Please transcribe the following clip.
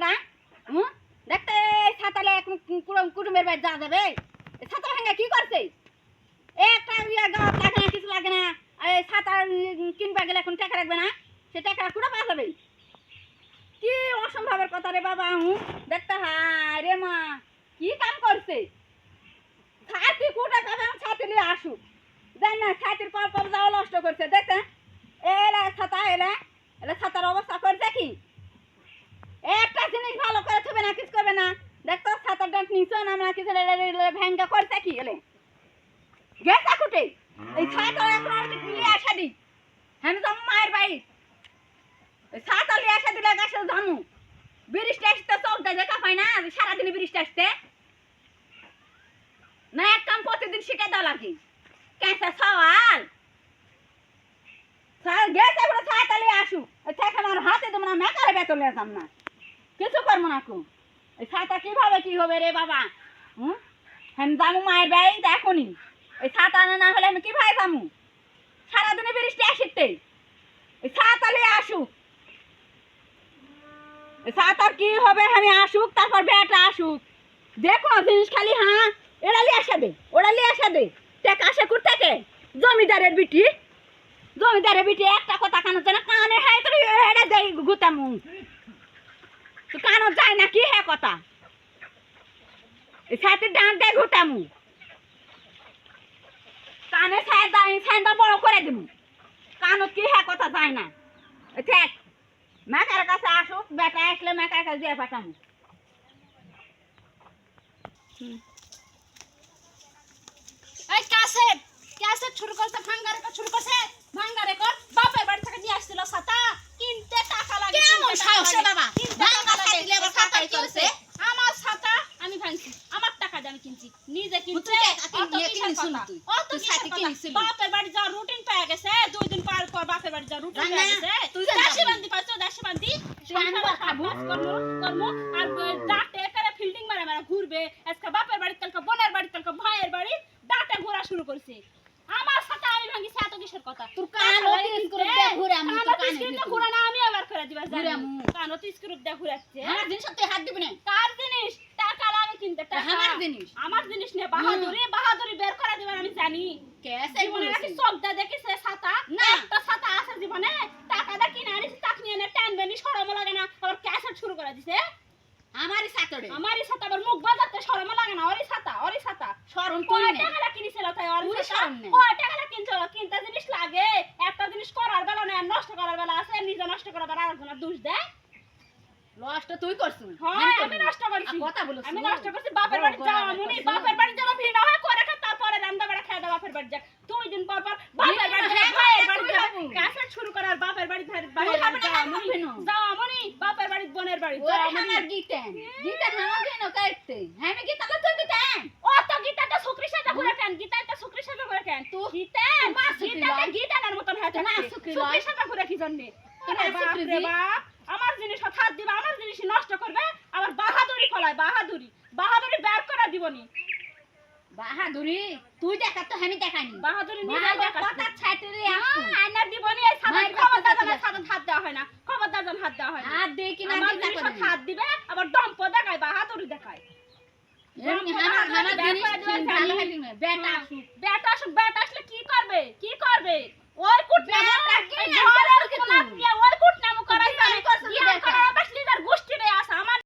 ছাতাটা হুম? দেখতে কুটুম- কুটুমের বাড়ি যা যাবে। ছাতা ভাঙা কি করছে একটা না, কিছু লাগে না। আর কিনবা গেলে এখন টাকা রাখবে না। সে টাকা কুড়ে পাওয়া যাবে। কি অসম্ভবের কথা রে বাবা, হুম? দেখতে হায় রে মা, কি কাম করছে? ছাতি কুটে পাবে ছাতি নিয়ে আসুক। দেখ না ছাতির পর পর যাওয়া নষ্ট করছে। দেখতে, এলা ছাতা, এলা এলা ছাতার অবস্থা করছে কি একটা জিনিস ভালো করে থবে না কিছু করবে না দেখতো ছাতার ডাক নিচে না আমরা কিছু ভেঙ্গা করছে কি এলে গেছে কুটে এই ছাতা এখন আর নিয়ে আসা দি হ্যাঁ যাম মায়ের বাড়ি। এই ছাতা নিয়ে আসা দিলে গাছে জামু। বৃষ্টি আসতে চোখটা দেখা পাই না সারাদিন বৃষ্টি আসতে। না, এক কাম প্রতিদিন শিখে দেওয়া লাগে। কেসে সওয়াল। গেছে বলে ছাতালে আসু থেকে আমার হাতে দেবো না, মেকারে বেতন যেতাম না। কিছু করব না কু। এই ছাতা কীভাবে কি হবে রে বাবা? হুম? হ্যাঁ দামু মায়ের ব্যয় দেখনি এই ছাতা আনা না হলে আমি কীভাবে দামু সারাদিনে বৃষ্টি আসিতে এই ছাতালে আসুক। এই ছাতার কি হবে? আমি আসুক, তারপর বেটা আসুক। দেখো, জিনিস খালি হ্যাঁ? এরা লিয়ে আসা দে, ওরা লিয়ে আসা দে। টাকা আসে কোথ থেকে? জমিদারের বিটি। জমিদারের বিটি, একটা কথা কানো যায় না, কানে হ্যাঁ তোর এটা দেই গুতামু। কানো যায় না, কি হ্যাঁ কথা? সাথে ডান দেয় গুতামু কানে দাই বড় করে দিমু। কানো কি হ্যাঁ কথা যায় না। ঠিক মেকার কাছে আসুক বেটা আসলে মেকার কাছে দিয়ে পাঠামু। এই শুরু ভাঙ্গা রেকর্ড শুরু করছে। ভাঙ্গা রেকর্ড বাপের বাড়ি থেকে নিয়ে আসছিল ছাতা। কিনতে টাকা লাগে কেমন সাহস বাবা? কিনতে ভাঙ্গা টাকা লাগে। ছাতা দিলে আবার এই ছাতা ছাতাই কি হয়েছে? চলছে। আমার ছাতা আমি ভাঙছি আমার টাকা দিয়ে আমি কিনছি নিজে কিনছে তুই টাকা কিনে অত নিয়ে কিসের কিনিস কথা? তুই? অত তুই কিসের ছাতা বাপের বাড়ি যা রুটিন পেয়ে গেছে দুই দিন পার পর বাপের বাড়ি যা রুটিন রান্না, গেছে। তুই জান দাসী বান্দি পাইছো দাসী বান্দি? খাব। করমু করমু আর ডাটে করে ফিল্ডিং মারা মারা ঘুরবে। আজকে বাপের বাড়ি কালকে বোনের বাড়ি কালকে ভাইয়ের বাড়ি ডাটে ঘোরা শুরু করছে। আমার সাথে আমি এত কিসের কথা? তোর করে তোর। ঘুরা না আমি আবার করে দিবা জানি। কানো তিস করে দে ঘুরাচ্ছে। আমার জিনিস হাত দিবি না। কার জিনিস? কিনতে টাকা আমার জিনিস। আমার জিনিস নে বাহাদুরি বাহাদুরি বের করে দিবেন আমি জানি। কেসে জীবনে নাকি চোখটা দেখিছে ছাতা? না। একটা ছাতা আছে জীবনে টাকা দা কিনে আনিস তাক নিয়ে এনে টানবে নি সরম লাগে না আবার ক্যাসেট শুরু করে দিছে। আমারই আমারই ছাতা আবার মুখ বাজাতে সরম লাগে না ওরই ছাতা ওরই ছাতা। শরম কয় তুই নে টাকা তাই ওর ছাতা? সরম নেই। কয় টাকা দিয়ে কিনছিল কিনতে জিনিস লাগে একটা জিনিস করার বেলা নেই আর নষ্ট করার বেলা আছে নিজে নষ্ট করার বেলা আরেকজনের দোষ দেয় লসটা তুই করছিস? হ্যাঁ আমি নষ্ট করছি। কথা বলছিস আমি নষ্ট করছি বাপের বাড়ি যাওয়া মুনি বাপের বাড়ি যাওয়া ভিড় হয় করে খা তারপরে রান্না বেড়া খেয়ে দাও বাপের বাড়ি যা দুই দিন পর পর বাপের বাড়ি যা ভাইয়ের বাড়ি যা কাছে শুরু করার বাপের বাড়ি ভাইয়ের বাড়ি তুই হবে না, যাওয়া আমি মুনি। হবে মুনি বাপের বাড়ি বোনের বাড়ি ওরে যাওয়া মুনি আমার গিতেন গিতেন আমার কেন কাইতে আমি গিতা তো তুই গিতেন ও তো গীতাটা শুক্রি সাথে ঘুরে কেন গীতাটা শুক্রি সাথে ঘুরে কেন তো গীতান লয়। গীতানের মতন হয়ে তো শুক্রি লয়। সাথে ঘুরে কি জন্য? তো মা বাপ রে বাপ। আমার জিনিস হাত দিবা আমার জিনিস নষ্ট করবে আবার বাহাদুরি ফলায় বাহাদুরি। বাহাদুরি বের করে দিবনি বাহাদুরি? তুই দেখা তো আমি দেখানি বাহাদুরি বাহাদুর দেখাচ্ছে। কথা হ্যাঁ, আয়নার দিবনি এই সাদা খবরদার কাছে সাদা হাত দেওয়া হয় না খবরদার যেন হাত দেওয়া হয় না। হাত দিয়ে কি না আমার জিনিস হাত দিবে আবার ডম্প দেখায় বাহাদুরি দেখায়। না বেটা। বেটা আসুক বেটা আসলে কি করবে?